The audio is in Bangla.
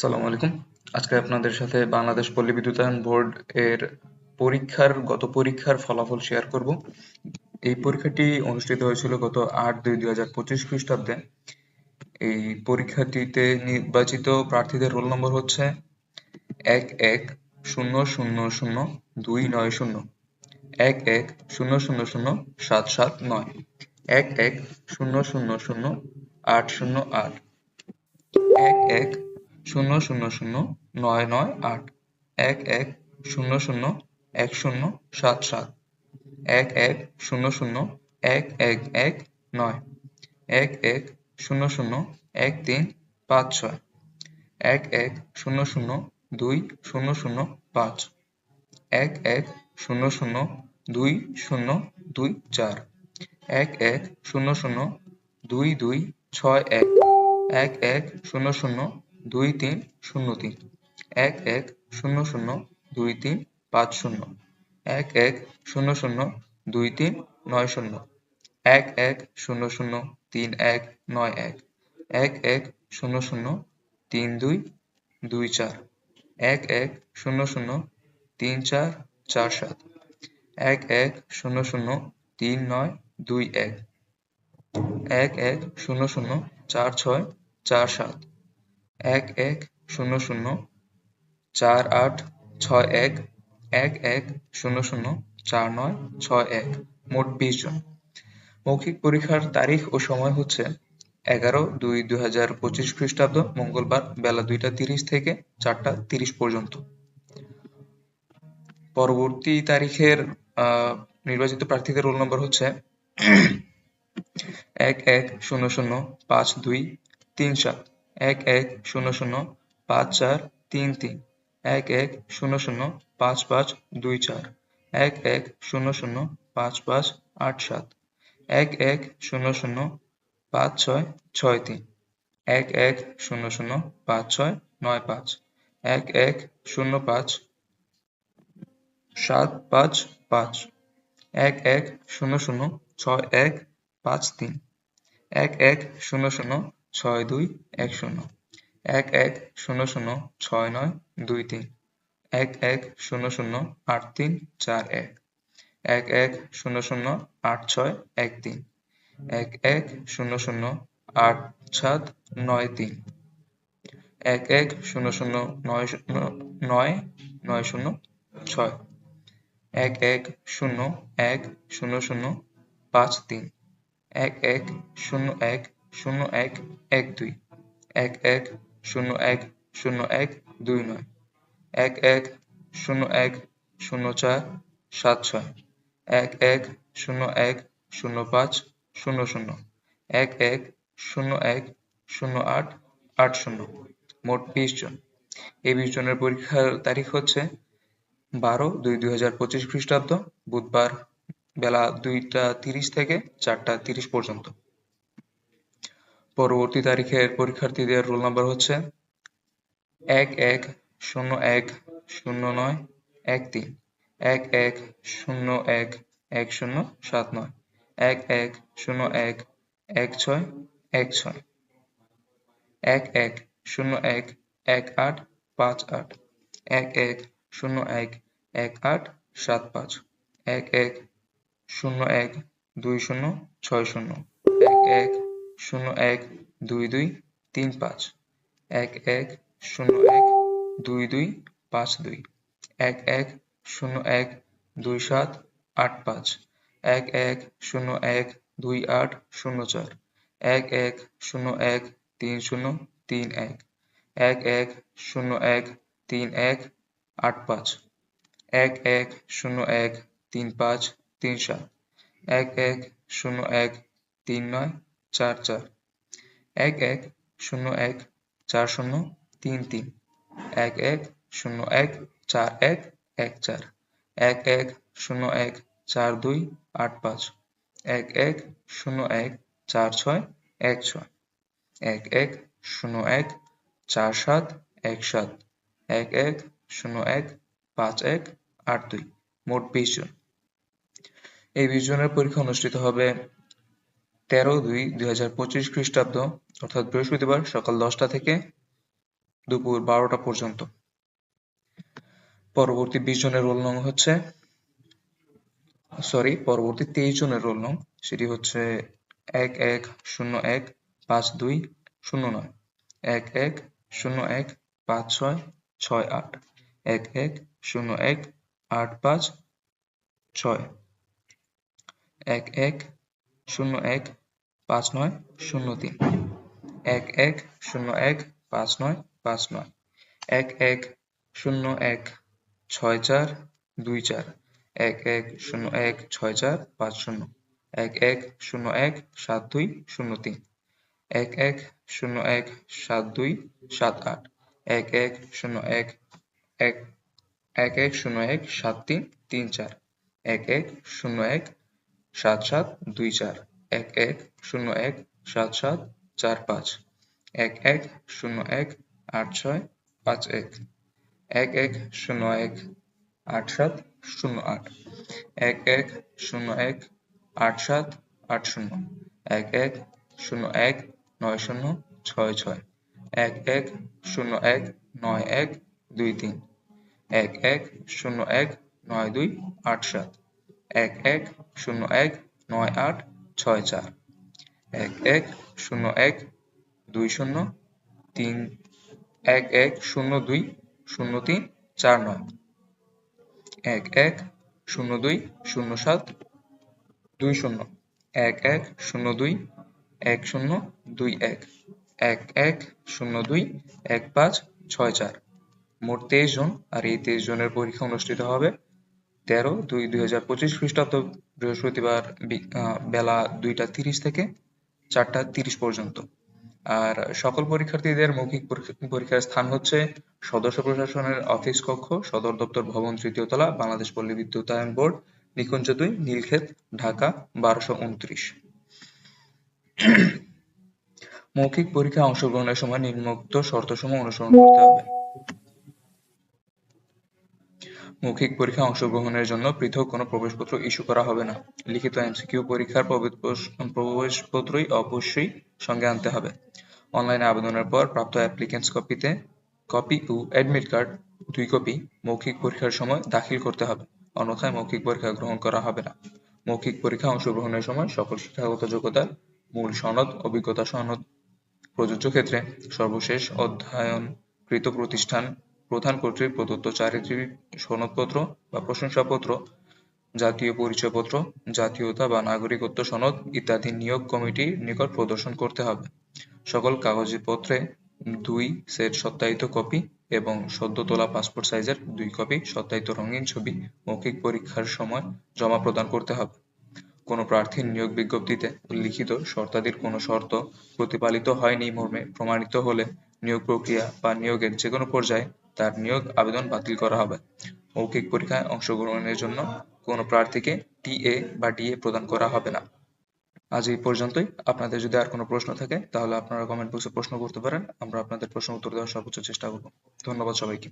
আসসালামু আলাইকুম। আজকে আপনাদের সাথে বাংলাদেশ পল্লী বিদ্যুতায়ন বোর্ড এর পরীক্ষার, গত পরীক্ষার ফলাফল শেয়ার করব। এই পরীক্ষাটি অনুষ্ঠিত হয়েছিল গত আট দুই দুই হাজার পঁচিশ খ্রিস্টাব্দে। এই পরীক্ষাটিতে নির্বাচিত প্রার্থীদের রোল নম্বর হচ্ছে এক এক শূন্য শূন্য শূন্য দুই নয় শূন্য। এক এক শূন্য শূন্য শূন্য সাত সাত নয়। এক এক শূন্য শূন্য শূন্য আট শূন্য আট। এক এক শূন্য শূন্য শূন্য নয় নয় আট এক এক শূন্য শূন্য এক শূন্য সাত সাত এক এক শূন্য শূন্য এক এক এক নয় এক এক শূন্য শূন্য এক তিন পাঁচ ছয় এক এক শূন্য শূন্য দুই শূন্য শূন্য পাঁচ এক এক শূন্য শূন্য দুই শূন্য দুই চার এক এক শূন্য শূন্য দুই দুই ছয় এক এক এক শূন্য শূন্য দুই তিন শূন্য তিন। এক এক শূন্য শূন্য দুই তিন পাঁচ শূন্য। এক এক শূন্য শূন্য দুই তিন নয় শূন্য। এক এক শূন্য শূন্য তিন এক নয় এক। এক এক শূন্য শূন্য তিন দুই দুই চার। এক এক শূন্য শূন্য তিন চার চার সাত। এক এক শূন্য শূন্য তিন নয় দুই এক। এক এক শূন্য শূন্য চার ছয় চার সাত। এক এক শূন্য শূন্য চার আট ছয় এক এক এক শূন্য শূন্য চার নয় ছয় এক মোট বিশ জন। মৌখিক পরীক্ষার তারিখ ও সময় হচ্ছে এগারো দুই দুই হাজার পঁচিশ খ্রিস্টাব্দ মঙ্গলবার বেলা দুইটা তিরিশ থেকে চারটা তিরিশ পর্যন্ত। পরবর্তী তারিখের নির্বাচিত প্রার্থীদের রোল নম্বর হচ্ছে এক এক শূন্য শূন্য পাঁচ দুই তিন সাত। এক এক শূন্য শূন্য পাঁচ চার তিন তিন। এক এক শূন্য শূন্য পাঁচ পাঁচ দুই চার। এক এক শূন্য শূন্য পাঁচ পাঁচ আট সাত এক এক শূন্য শূন্য পাঁচ ছয় ছয় তিন। এক এক শূন্য শূন্য পাঁচ ছয় নয় পাঁচ। এক এক শূন্য পাঁচ সাত পাঁচ পাঁচ। এক এক শূন্য শূন্য ছয় এক পাঁচ তিন। এক এক শূন্য শূন্য ছয় দুই এক শূন্য। এক এক শূন্য শূন্য ছয় নয় দুই তিন। এক এক শূন্য শূন্য আট তিন চার এক। এক এক শূন্য শূন্য আট ছয় এক তিন। এক এক শূন্য শূন্য আট সাত নয় তিন। এক এক শূন্য শূন্য নয় শূন্য নয় নয় শূন্য ছয়। এক এক শূন্য এক শূন্য শূন্য পাঁচ তিন। এক এক শূন্য এক শূন্য এক এক দুই। এক এক শূন্য এক শূন্য এক দুই নয়। এক এক শূন্য এক শূন্য চার সাত ছয়। এক এক শূন্য এক শূন্য পাঁচ শূন্য শূন্য। এক এক শূন্য এক শূন্য আট আট শূন্য। মোট বিশ জন। এই বিশ জনের পরীক্ষার তারিখ হচ্ছে বারো দুই দুই হাজার পঁচিশ খ্রিস্টাব্দ, বুধবার বেলা দুইটা তিরিশ থেকে চারটা তিরিশ পর্যন্ত। পরবর্তী তারিখের পরীক্ষার্থীদের রোল নাম্বার হচ্ছে এক এক শূন্য এক শূন্য নয় এক তিন এক এক শূন্য এক এক শূন্য সাত নয় এক এক শূন্য এক এক ছয় এক ছয় এক এক শূন্য এক এক আট পাঁচ আট এক এক শূন্য এক এক আট সাত পাঁচ এক এক শূন্য এক দুই শূন্য ছয় শূন্য এক এক শূন্য এক, দুই দুই, তিন, পাঁচ। এক এক, শূন্য এক, দুই দুই, পাঁচ, দুই। এক এক, শূন্য এক, দুই, সাত, আট, পাঁচ। এক এক, শূন্য এক, দুই, আট, শূন্য চার। এক এক, শূন্য এক, তিন, শূন্য, তিন, এক। এক এক, শূন্য এক, তিন, এক, আট, পাঁচ। এক এক, শূন্য এক, তিন, পাঁচ, তিন, সাত। এক এক, শূন্য এক, তিন, নয় চার চার। এক এক শূন্য এক চার শূন্য তিন তিন। এক এক শূন্য এক চার এক এক চার। এক এক শূন্য এক চার দুই আট পাঁচ। এক এক শূন্য এক চার ছয় এক ছয়। এক এক শূন্য এক চার সাত এক সাত। এক এক শূন্য এক পাঁচ এক আট দুই। মোট বিশ জন। এই বিশ জনের পরীক্ষা অনুষ্ঠিত হবে তেরো দুই দুই হাজার পঁচিশ খ্রিস্টাব্দ, অর্থাৎ বৃহস্পতিবার সকাল দশটা থেকে দুপুর বারোটা পর্যন্ত। পরবর্তী বিশ জনের রোল নং হচ্ছে সরি পরবর্তী তেইশ জনের রোল নং, সেটি হচ্ছে এক এক শূন্য এক পাঁচ দুই শূন্য নয়, এক এক শূন্য এক পাঁচ ছয় ছয় আট, এক এক শূন্য এক আট পাঁচ ছয়, এক এক শূন্য এক পাঁচ নয় শূন্য তিন। এক এক শূন্য এক পাঁচ নয় পাঁচ নয়। এক এক শূন্য এক ছয় চার দুই চার। এক এক শূন্য এক ছয় চার পাঁচ শূন্য। এক এক শূন্য এক সাত দুই শূন্য তিন। এক এক শূন্য এক সাত দুই সাত আট। এক এক শূন্য এক এক এক এক শূন্য এক সাত তিন তিন চার। এক এক শূন্য এক সাত সাত দুই চার। এক এক শূন্য এক সাত সাত চার পাঁচ। এক এক শূন্য এক আট ছয় পাঁচ এক। এক এক শূন্য এক আট সাত শূন্য আট। এক এক শূন্য এক আট সাত আট শূন্য। এক এক শূন্য এক নয় শূন্য ছয় ছয়। এক এক শূন্য এক নয় এক দুই তিন। এক এক শূন্য এক নয় দুই আট সাত। এক এক শূন্য এক নয় আট ছয় চার। এক এক শূন্য এক দুই শূন্য তিন এক এক শূন্য দুই শূন্য তিন চার নয়। এক এক শূন্য দুই শূন্য সাত দুই শূন্য। এক এক শূন্য দুই এক শূন্য দুই এক। এক এক শূন্য দুই এক পাঁচ ছয় চার। মোট তেইশ জন আর এই তেইশ জনের পরীক্ষা অনুষ্ঠিত হবে তেরো দুই দুই হাজার পঁচিশ খ্রিস্টাব্দ বৃহস্পতিবার বেলা দুইটা তিরিশ থেকে চারটা তিরিশ পর্যন্ত। আর সকল পরীক্ষার্থীদের মৌখিক পরীক্ষার স্থান হচ্ছে সদস্য প্রশাসনের অফিস কক্ষ, সদর দপ্তর ভবন তৃতীয় তলা, বাংলাদেশ পল্লী বিদ্যুতায়ন বোর্ড, নিকুঞ্জ দুই, নীলক্ষেত, ঢাকা, বারোশো উনত্রিশ। মৌখিক পরীক্ষায় অংশগ্রহণের সময় নিম্নোক্ত শর্তসমূহ অনুসরণ করতে হবে। মৌখিক পরীক্ষায় অংশগ্রহণের জন্য পৃথক কোনো প্রবেশপত্র ইস্যু করা হবে না। লিখিত এমসিকিউ পরীক্ষার প্রবেশ- প্রবেশপত্রই অবশ্যই সঙ্গে আনতে হবে। অনলাইনে আবেদনের পর প্রাপ্ত অ্যাপ্লিকেন্টস কপিতে কপি ও অ্যাডমিট কার্ড, দুই কপি মৌখিক পরীক্ষার সময় দাখিল করতে হবে। অন্যথায় মৌখিক পরীক্ষা গ্রহণ করা হবে না। মৌখিক পরীক্ষা অংশগ্রহণের সময় সকল শিক্ষাগত যোগ্যতার মূল সনদ, অভিজ্ঞতা সনদ প্রযোজ্য ক্ষেত্রে সর্বশেষ অধ্যয়নকৃত প্রতিষ্ঠান প্রধান কর্তৃক প্রদত্ত চারিত্রিক সনদপত্র বা প্রশংসাপত্র, জাতীয় পরিচয়পত্র, জাতীয়তা বা নাগরিকত্ব সনদ ইত্যাদি নিয়োগ কমিটির নিকট প্রদর্শন করতে হবে। সকল কাগজপত্রে দুই সেট সত্যায়িত কপি এবং সদ্য তোলা পাসপোর্ট সাইজের দুই কপি সত্যায়িত রঙিন ছবি মৌখিক পরীক্ষার সময় জমা প্রদান করতে হবে। কোনো প্রার্থীর নিয়োগ বিজ্ঞপ্তিতে উল্লিখিত শর্তাদির কোনো শর্ত প্রতিপালিত হয়নি মর্মে প্রমাণিত হলে নিয়োগ প্রক্রিয়া বা নিয়োগের যে কোনো পর্যায়ে তার নিয়োগ আবেদন বাতিল করা হবে। মৌখিক পরীক্ষায় অংশগ্রহণের জন্য কোনো প্রার্থীকে টিএ বা ডিএ প্রদান করা হবে না। আজ এই পর্যন্তই। আপনাদের যদি আর কোনো প্রশ্ন থাকে, তাহলে আপনারা কমেন্ট বক্সে প্রশ্ন করতে পারেন। আমরা আপনাদের প্রশ্ন উত্তর দেওয়ার সর্বোচ্চ চেষ্টা করব। ধন্যবাদ সবাইকে।